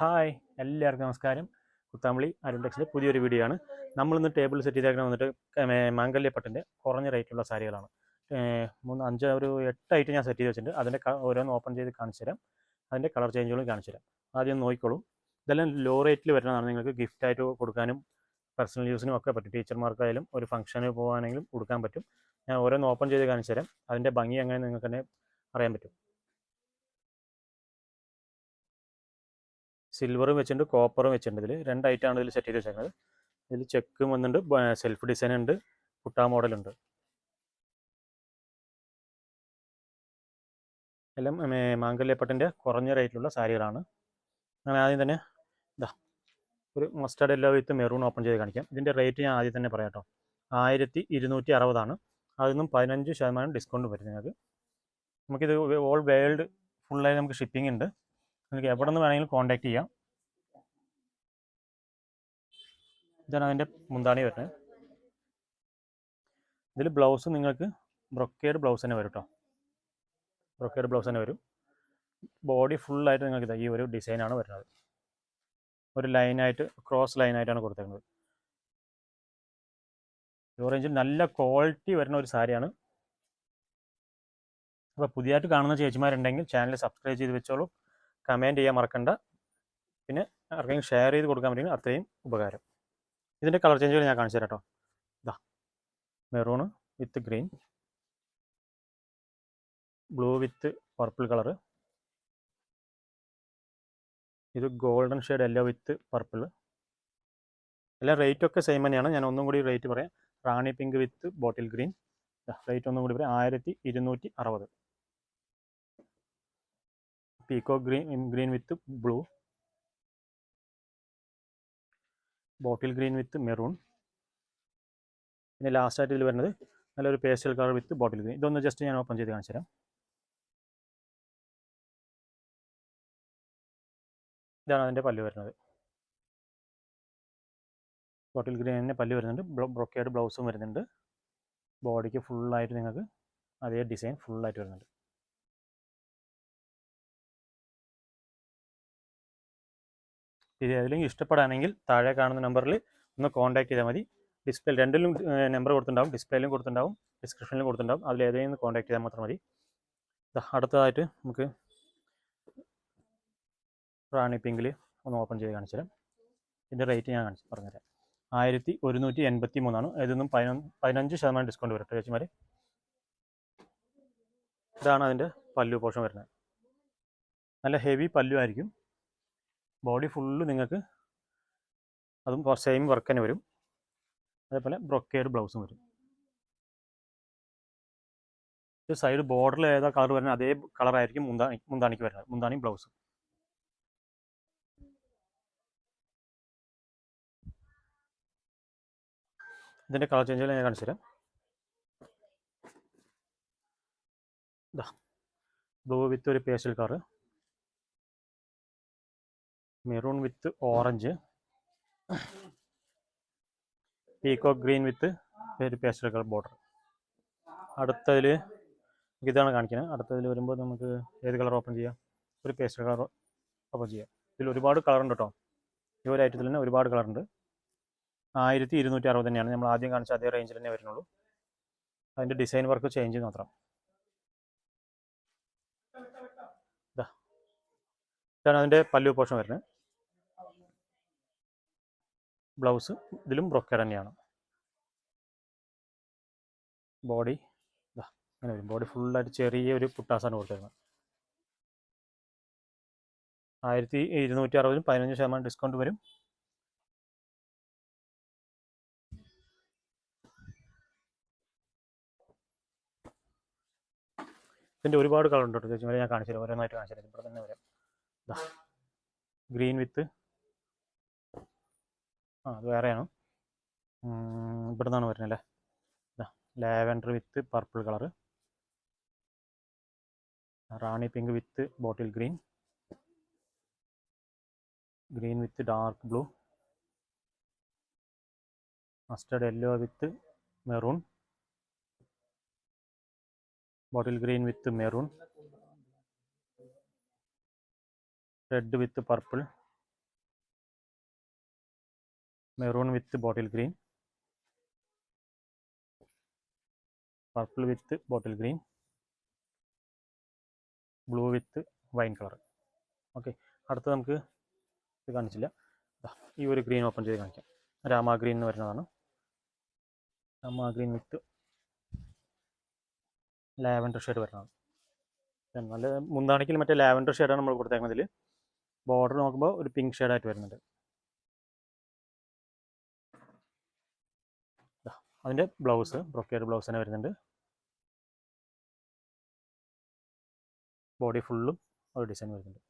Hi എല്ലാവർക്കും നമസ്കാരം. കുത്താമ്പളി അരുൺടെക്സിന്റെ പുതിയൊരു വീഡിയോ ആണ്. നമ്മളിന്ന് ടേബിൾ സെറ്റ് ചെയ്തേക്കണം വന്നിട്ട് മാംഗല്യപ്പട്ടിന്റെ കുറഞ്ഞ റേറ്റുള്ള സാരികളാണ്. മൂന്ന് അഞ്ച് ഒരു എട്ട് ഐറ്റം ഞാൻ സെറ്റ് ചെയ്ത് വെച്ചിട്ടുണ്ട്. അതിന്റെ ഓരോന്ന് ഓപ്പൺ ചെയ്ത് കാണിച്ചു തരാം. അതിന്റെ കളർ ചേഞ്ചുകളും കാണിച്ചു തരാം. ആദ്യം നോക്കിക്കോളും. ഇതെല്ലാം ലോ റേറ്റിൽ വരുന്നതാണ് നിങ്ങൾക്ക് ഗിഫ്റ്റ് ആയിട്ട് കൊടുക്കാനും പേഴ്സണൽ യൂസിനും ഒക്കെ പറ്റും. ടീച്ചർമാർക്കായാലും ഒരു ഫംഗ്ഷന് പോകാനെങ്കിലും കൊടുക്കാൻ പറ്റും. ഞാൻ ഓരോന്ന് ഓപ്പൺ ചെയ്ത് കാണിച്ചു തരാം. അതിന്റെ ഭംഗി എങ്ങനെ നിങ്ങൾക്ക് തന്നെ അറിയാൻ പറ്റും. സിൽവറും വെച്ചിട്ടുണ്ട് കോപ്പറും വെച്ചിട്ടുണ്ട്. ഇതിൽ രണ്ട് ഐറ്റമാണ് ഇതിൽ സെറ്റ് ചെയ്ത് വെച്ചേക്കുന്നത് ഇതിൽ ചെക്കും വന്നിട്ടുണ്ട് സെൽഫ് ഡിസൈൻ ഉണ്ട് കുട്ടാ മോഡലുണ്ട് എല്ലാം മാംഗല്യപ്പട്ടിന്റെ കുറഞ്ഞ റേറ്റിലുള്ള സാരികളാണ്. അങ്ങനെ ആദ്യം തന്നെ ഇതാ ഒരു മസ്റ്റർഡ് എല്ലോ വിത്ത് മെറൂൺ ഓപ്പൺ ചെയ്ത് കാണിക്കാം. ഇതിന്റെ റേറ്റ് ഞാൻ ആദ്യം തന്നെ പറയാം കേട്ടോ. ആയിരത്തി ഇരുന്നൂറ്റി അറുപതാണ് അതിൽ നിന്നും പതിനഞ്ച് ശതമാനം ഡിസ്കൗണ്ട് വരും നിങ്ങൾക്ക്. നമുക്കിത് ഓൾ വേൾഡ് ഫുള്ളായി നമുക്ക് ഷിപ്പിംഗ് ഉണ്ട്. നിങ്ങൾക്ക് എവിടെ നിന്ന് വേണമെങ്കിലും കോൺടാക്ട് ചെയ്യാം. ഇതാണ് അതിന്റെ മുന്താണി വരുന്നത്. ഇതിൽ ബ്ലൗസ് നിങ്ങൾക്ക് ബ്രൊക്കേഡ് ബ്ലൗസ് തന്നെ വരും കേട്ടോ ബ്രൊക്കേഡ് ബ്ലൗസ് തന്നെ വരും. ബോഡി ഫുള്ളായിട്ട് നിങ്ങൾക്ക് ഇതാ ഈ ഒരു ഡിസൈനാണ് വരുന്നത്. ഒരു ലൈനായിട്ട് ക്രോസ് ലൈനായിട്ടാണ് കൊടുത്തേക്കുന്നത്. ഓറഞ്ചിൽ നല്ല ക്വാളിറ്റി വരുന്ന ഒരു സാരിയാണ്. അപ്പോൾ പുതിയതായിട്ട് കാണുന്ന ചേച്ചിമാരുണ്ടെങ്കിൽ ചാനൽ സബ്സ്ക്രൈബ് ചെയ്ത് വെച്ചോളൂ. കമന്റ് ചെയ്യാൻ മറക്കണ്ട. പിന്നെ ആർക്കെങ്കിലും ഷെയർ ചെയ്ത് കൊടുക്കാൻ പറ്റുമെങ്കിൽ അത്രയും ഉപകാരം. ഇതിന്റെ കളർ ചേഞ്ചുകൾ ഞാൻ കാണിച്ചു തരാം കേട്ടോ ഇതാ maroon with green blue with purple colour ഇത് golden shade yellow with purple എല്ലാം റേറ്റ് ഒക്കെ സെയിം തന്നെയാണ്. ഞാൻ ഒന്നും കൂടി റേറ്റ് പറയാം. Rani pink with bottle green rate ഒന്നും കൂടി പറയാം. ആയിരത്തി ഇരുന്നൂറ്റി അറുപത്. പീക്കോ green green with blue bottle green with maroon പിന്നെ ലാസ്റ്റ് ആയിട്ട് ഇതിൽ വരുന്നത് നല്ലൊരു pastel colour with bottle green ഇതൊന്ന് ജസ്റ്റ് ഞാൻ ഓപ്പൺ ചെയ്ത് കാണിച്ചു തരാം ഇതാണ് അതിന്റെ പല്ല് വരുന്നത്. ബോട്ടിൽ ഗ്രീനിന്റെ പല്ല് വരുന്നുണ്ട്. ബ്രൊക്കേഡ് ബ്ലൗസും വരുന്നുണ്ട്. ബോഡിക്ക് ഫുള്ളായിട്ട് നിങ്ങൾക്ക് അതേ ഡിസൈൻ ഫുള്ളായിട്ട് വരുന്നുണ്ട്. ഇത് ഏതെങ്കിലും ഇഷ്ടപ്പെടുകയാണെങ്കിൽ താഴെ കാണുന്ന നമ്പറിൽ ഒന്ന് കോൺടാക്ട് ചെയ്താൽ മതി. ഡിസ്പ്ലേ രണ്ടിലും നമ്പർ കൊടുത്തിട്ടുണ്ടാവും. ഡിസ്പ്ലേയിലും കൊടുത്തിട്ടുണ്ടാവും. ഡിസ്ക്രിപ്ഷനിലും കൊടുത്തിട്ടുണ്ടാവും. അതിൽ ഏതെങ്കിലും കോൺടാക്ട് ചെയ്താൽ മാത്രം മതി. അടുത്തതായിട്ട് നമുക്ക് റാണി പിങ്കിൽ ഒന്ന് ഓപ്പൺ ചെയ്ത് കാണിച്ചു തരാം. ഇതിന്റെ റേറ്റ് ഞാൻ കാണിച്ചു പറഞ്ഞുതരാം. ആയിരത്തി ഒരുന്നൂറ്റി എൺപത്തി മൂന്നാണ് ഇതൊന്നും പതിനൊന്ന് പതിനഞ്ച് ശതമാനം ഡിസ്കൗണ്ട് വരട്ടെ ചേച്ചിമാർ ഇതാണ് അതിന്റെ പല്ലു പോഷൻ വരുന്നത്. നല്ല ഹെവി പല്ലു ആയിരിക്കും. ബോഡി ഫുള്ള് നിങ്ങൾക്ക് അതും സെയിം വർക്ക് തന്നെ വരും. അതേപോലെ ബ്രൊക്കേഡ് ബ്ലൗസും വരും. ഇത് സൈഡ് ബോർഡറിൽ ഏതാ കളർ വരുന്നത്? അതേ കളറായിരിക്കും മുന്താണി മുന്താണിക്ക് വരുന്നത്. മുന്താണി ബ്ലൗസ് ഇതിന്റെ കളർ ചേഞ്ച് ഞാൻ കാണിച്ചു തരാം. ഇതാ ബ്ലൂ വിത്ത് ഒരു pastel colour maroon with orange പീക്കോ green with ഒരു പേസ്റ്റൽ കളർ ബോർഡർ അടുത്തതിൽ ഇതാണ് കാണിക്കുന്നത്. അടുത്തതിൽ വരുമ്പോൾ നമുക്ക് ഏത് കളർ ഓപ്പൺ ചെയ്യാം? ഒരു പേസ്റ്റൽ കളർ ഓപ്പൺ ചെയ്യാം. ഇതിൽ ഒരുപാട് കളർ ഉണ്ട് കേട്ടോ ഈ ഒരു ഐറ്റത്തിൽ തന്നെ ഒരുപാട് കളർ ഉണ്ട്. ആയിരത്തി ഇരുന്നൂറ്റി അറുപത് തന്നെയാണ്. നമ്മൾ ആദ്യം കാണിച്ച അതേ റേഞ്ചിൽ തന്നെ വരുന്നുള്ളൂ. അതിന്റെ ഡിസൈൻ വർക്ക് ചേഞ്ച് മാത്രം. ഇതാ ഇതാണ് അതിന്റെ പല്ലു പോഷൻ വരുന്നത്. ബ്ലൗസ് ഇതിലും ബ്രൊക്കേഡ് തന്നെയാണ്. ബോഡി അങ്ങനെ വരും. ബോഡി ഫുള്ളായിട്ട് ചെറിയ ഒരു പുട്ടാസാണ് കൊടുത്തിരുന്നത് ആയിരത്തി ഇരുന്നൂറ്റി അറുപതിനും പതിനഞ്ച് ശതമാനം ഡിസ്കൗണ്ട് വരും. ഇതിന്റെ ഒരുപാട് കളർ ഉണ്ട്? കേട്ടോ ചേച്ചി വരെ ഞാൻ കാണിച്ചു തരാം ഓരോന്നായിട്ട് കാണിച്ചു തരാം ഇവിടെ തന്നെ വരാം. ഗ്രീൻ വിത്ത് ആ അത് വേറെയാണ്. ഇവിടെ നിന്നാണ് വരുന്നത് അല്ലേ lavender with purple colour rani pink with bottle green. Green with dark blue. Mustard yellow with maroon. Bottle green with maroon. Red with purple. Maroon with bottle green purple with bottle green blue with wine colour okay അടുത്ത് നമുക്ക് ഇത് കാണിച്ചില്ല. ഈ ഒരു green open ചെയ്ത് കാണിക്കാം. Rama green എന്ന് വരുന്നതാണ്. Rama green with lavender shade വരുന്നതാണ്. നല്ല മുന്താണിക്കിൽ മറ്റേ ലാവൻഡർ ഷെയ്ഡാണ് നമ്മൾ കൊടുത്തേക്കുന്നതിൽ ബോർഡർ നോക്കുമ്പോൾ ഒരു പിങ്ക് ഷെയ്ഡായിട്ട് വരുന്നുണ്ട്. അതിന്റെ ബ്ലൗസ് ബ്രൊക്കേഡ് ബ്ലൗസ് തന്നെ വരുന്നുണ്ട്. ബോഡി ഫുള്ളും ഒരു ഡിസൈൻ വരുന്നുണ്ട്.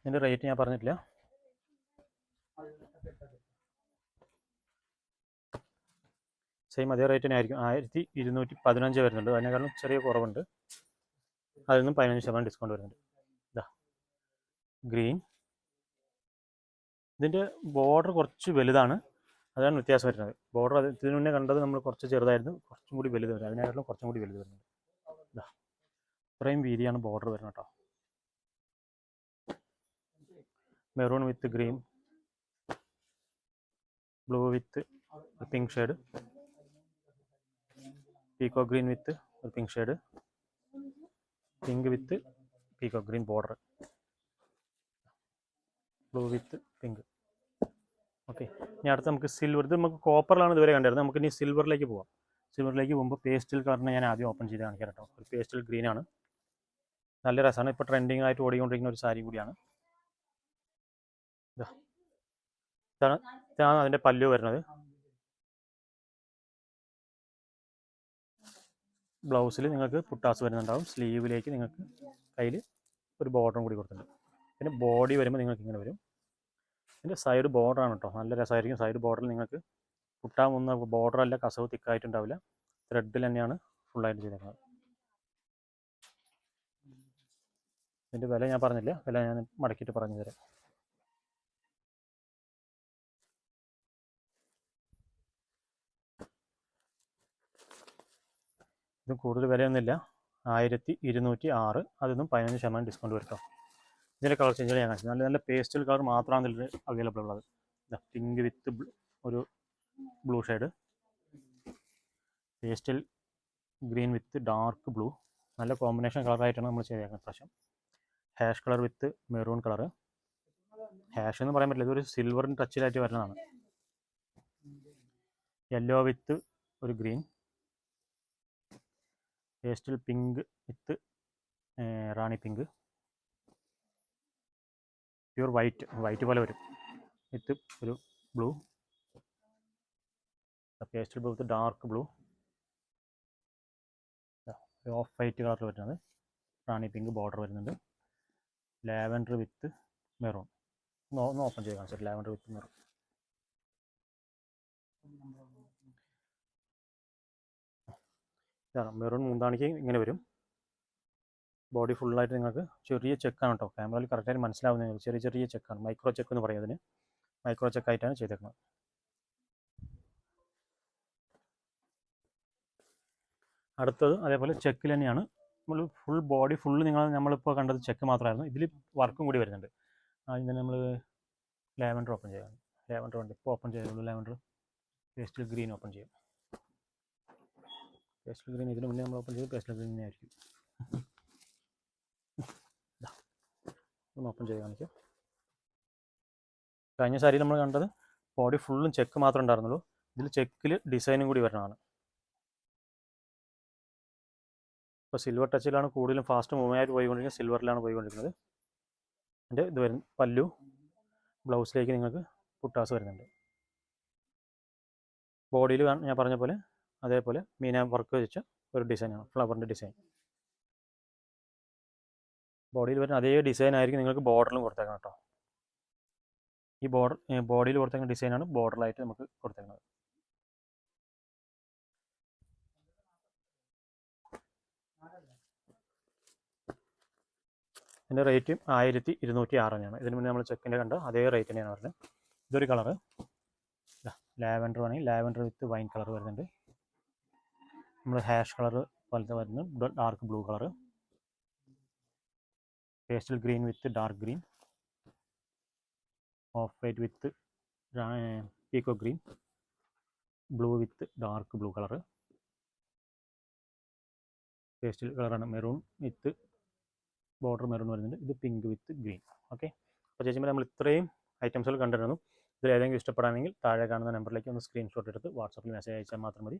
ഇതിന്റെ റേറ്റ് ഞാൻ പറഞ്ഞിട്ടില്ല. സെയിം അതേ റേറ്റ് തന്നെ ആയിരിക്കും ആയിരത്തി ഇരുന്നൂറ്റി പതിനഞ്ച് വരുന്നുണ്ട്. അതിനേക്കാളും ചെറിയ കുറവുണ്ട്. അതിൽ നിന്നും പതിനഞ്ച് ശതമാനം ഡിസ്കൗണ്ട് വരുന്നുണ്ട്. ഇതാ ഗ്രീൻ. ഇതിന്റെ ബോർഡർ കുറച്ച് വലുതാണ്. അതാണ് വ്യത്യാസം വരുന്നത്. ബോർഡർ ഇതിന് മുന്നേ കണ്ടത് നമ്മൾ കുറച്ച് ചെറുതായിരുന്നു. കുറച്ചും കൂടി വലുത് വരും. അതിനേക്കാളും കുറച്ചും കൂടി വലുത് വരുന്നത് ഇതാ ഇത്രയും വീതിയാണ് ബോർഡർ വരുന്നത് കേട്ടോ. Maroon with green blue with pink shade പീക്കോ green with ഒരു pink shade pink with പീക്കോ green border blue with pink okay ഇനി അടുത്ത് നമുക്ക് സിൽവർ ഇത് നമുക്ക് കോപ്പറിലാണ് ഇതുവരെ കണ്ടിരുന്നത്. നമുക്ക് ഇനി സിൽവറിലേക്ക് പോവാം. സിൽവറിലേക്ക് പോകുമ്പോൾ പേസ്റ്റൽ കളറിനെ ഞാൻ ആദ്യം ഓപ്പൺ ചെയ്ത് കാണിക്കാം കേട്ടോ. ഒരു പേസ്റ്റൽ ആണ്. നല്ല രസമാണ്. ഇപ്പോൾ ട്രെൻഡിങ് ആയിട്ട് ഓടിക്കൊണ്ടിരിക്കുന്ന ഒരു സാരി കൂടിയാണ്. ഇതാ. ഇതാണ് ഇതാണ് അതിന്റെ പല്ലു വരുന്നത്. ബ്ലൗസിൽ നിങ്ങൾക്ക് പുട്ടാസ് വരുന്നുണ്ടാവും. സ്ലീവിലേക്ക് നിങ്ങൾക്ക് കയ്യിൽ ഒരു ബോർഡറും കൂടി കൊടുത്തിട്ടുണ്ട്. പിന്നെ ബോഡി വരുമ്പോൾ നിങ്ങൾക്ക് ഇങ്ങനെ വരും. ഇതിന്റെ സൈഡ് ബോർഡറാണ് കേട്ടോ നല്ല രസമായിരിക്കും സൈഡ് ബോർഡറിൽ നിങ്ങൾക്ക് പുട്ടാവുന്ന ബോർഡറല്ല കസവ് തിക്കായിട്ടുണ്ടാവില്ല. ത്രെഡിൽ തന്നെയാണ് ഫുള്ളായിട്ട് ചെയ്തേക്കുന്നത്. ഇതിന്റെ വില ഞാൻ പറഞ്ഞില്ല? വില ഞാൻ മടക്കിയിട്ട് പറഞ്ഞു തരാം. ഇത് കൂടുതൽ വിലയൊന്നുമില്ല. ആയിരത്തി ഇരുന്നൂറ്റി ആറ്. അതൊന്നും പതിനഞ്ച് ശതമാനം ഡിസ്കൗണ്ട് വരും കേട്ടോ ഇതിന്റെ കളർ ചേഞ്ച് ഞാൻ കാണിച്ചത് നല്ല നല്ല പേസ്റ്റൽ കളർ മാത്രമാണ് ഇതിൽ അവൈലബിൾ ഉള്ളത്. പിങ്ക് വിത്ത് ഒരു blue shade pastel green with dark blue നല്ല കോമ്പിനേഷൻ കളറായിട്ടാണ് നമ്മൾ ചെയ്തേക്കുന്നത് പ്രാവശ്യം ash colour with maroon colour ash എന്ന് പറയാൻ പറ്റില്ല ഇതൊരു സിൽവറിന്റെ ടച്ചിലായിട്ട് വരുന്നതാണ്. യെല്ലോ വിത്ത് ഒരു green pastel pink with rani pink pure white white പോലെ വരും. വിത്ത് ഒരു blue. Pastel blue with dark blue. Off white കളറിൽ വരുന്നത്. റാണി പിങ്ക് ബോർഡർ വരുന്നുണ്ട് ലാവൻഡർ വിത്ത് മെറൂൺ. ഒന്ന് ഓപ്പൺ ചെയ്ത് കാണിച്ചു ലാവൻഡർ വിത്ത് മെറൂൺ. മെറൂൺ മൂന്നാണിക്ക് ഇങ്ങനെ വരും. ബോഡി ഫുള്ളായിട്ട് നിങ്ങൾക്ക് ചെറിയ ചെക്കാണ് കേട്ടോ. ക്യാമറയിൽ കറക്റ്റായിട്ട് മനസ്സിലാവുന്ന നിങ്ങൾക്ക് ചെറിയ ചെറിയ ചെക്കാണ് മൈക്രോ ചെക്ക് എന്ന് പറയും അതിന്. മൈക്രോ ചെക്കായിട്ടാണ് ചെയ്തേക്കുന്നത്. അടുത്തത് അതേപോലെ ചെക്കിൽ തന്നെയാണ് നമ്മൾ ഫുൾ ബോഡി ഫുൾ നിങ്ങൾ നമ്മളിപ്പോൾ കണ്ടത് ചെക്ക് മാത്രമായിരുന്നു. ഇതിൽ വർക്കും കൂടി വരുന്നുണ്ട്. തന്നെ നമ്മൾ ലാവൻഡർ ഓപ്പൺ ചെയ്യാം. ലാവൻഡർ ഉണ്ട്. ഇപ്പോൾ ഓപ്പൺ ചെയ്തുള്ളൂ ലാവൻഡർ പേസ്റ്റൽ ഗ്രീൻ ഓപ്പൺ ചെയ്യും. പേസ്റ്റൽ ഗ്രീൻ ഇതിന് മുന്നേ നമ്മൾ ഓപ്പൺ ചെയ്ത് പേസ്റ്റൽ ഗ്രീൻ ആയിരിക്കും. ഒന്ന് ഓപ്പൺ ചെയ്ത് കാണിക്കാം. കഴിഞ്ഞ സാരി നമ്മൾ കണ്ടത് ബോഡി ഫുള്ളും ചെക്ക് മാത്രമേ ഉണ്ടായിരുന്നുള്ളൂ. ഇതിൽ ചെക്കിൽ ഡിസൈനും കൂടി വരണതാണ്. ഇപ്പോൾ സിൽവർ ടച്ചിലാണ് കൂടുതലും ഫാസ്റ്റ് മൂവ് ആയിട്ട് പോയിക്കൊണ്ടിരിക്കുന്നത്. സിൽവറിലാണ് പോയിക്കൊണ്ടിരിക്കുന്നത്. അതിന്റെ ഇത് വരും പല്ലു ബ്ലൗസിലേക്ക് നിങ്ങൾക്ക് പുട്ടാസ് വരുന്നുണ്ട്. ബോഡിയിൽ ഞാൻ പറഞ്ഞ പോലെ അതേപോലെ മീന വർക്ക് വെച്ച ഒരു ഡിസൈനാണ് ഫ്ലവറിന്റെ ഡിസൈൻ ബോഡിയിൽ വരുന്ന അതേ ഡിസൈൻ ആയിരിക്കും നിങ്ങൾക്ക് ബോർഡറിലും കൊടുത്തേക്കണം കേട്ടോ. ഈ ബോർഡർ ബോഡിയിൽ കൊടുത്തേക്കുന്ന ഡിസൈനാണ് ബോർഡറിലായിട്ട് നമുക്ക് കൊടുത്തേക്കുന്നത് ഇതിന്റെ റേറ്റ് ആയിരത്തി ഇരുന്നൂറ്റി ആറ് തന്നെയാണ്. ഇതിന് മുന്നേ നമ്മൾ ചെക്കിന്റെ കണ്ട അതേ റേറ്റ് തന്നെയാണ് വരുന്നത്. ഇതൊരു കളറ് ലാവൻഡർ വേണമെങ്കിൽ ലാവൻഡർ വിത്ത് വൈൻ കളർ വരുന്നുണ്ട്. നമ്മൾ ഹാഷ് കളർ പോലത്തെ വരുന്നു dark blue colour pastel green with dark green off white with പീക്കോ green blue with dark blue colour pastel കളറാണ് മെറൂൺ വിത്ത് ബോർഡർ മെറൂൺ വരുന്നുണ്ട്. ഇത് പിങ്ക് വിത്ത് green okay അപ്പോൾ ചേച്ചിമാർ നമ്മൾ ഇത്രയും ഐറ്റംസുകൾ കണ്ടിരുന്നു. ഇതിൽ ഏതെങ്കിലും ഇഷ്ടപ്പെടാണെങ്കിൽ താഴെ കാണുന്ന നമ്പറിലേക്ക് ഒന്ന് സ്ക്രീൻഷോട്ട് എടുത്ത് വാട്സപ്പിൽ മെസ്സേജ് അയച്ചാൽ മാത്രം മതി.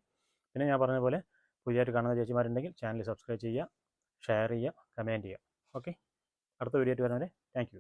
പിന്നെ ഞാൻ പറഞ്ഞ പോലെ പുതിയതായിട്ട് കാണുന്ന ചേച്ചിമാരുണ്ടെങ്കിൽ ചാനൽ സബ്സ്ക്രൈബ് ചെയ്യുക ഷെയർ ചെയ്യുക കമന്റ് ചെയ്യുക. ഓക്കെ അടുത്ത വീഡിയോ ആയിട്ട് വരുന്നവരെ താങ്ക്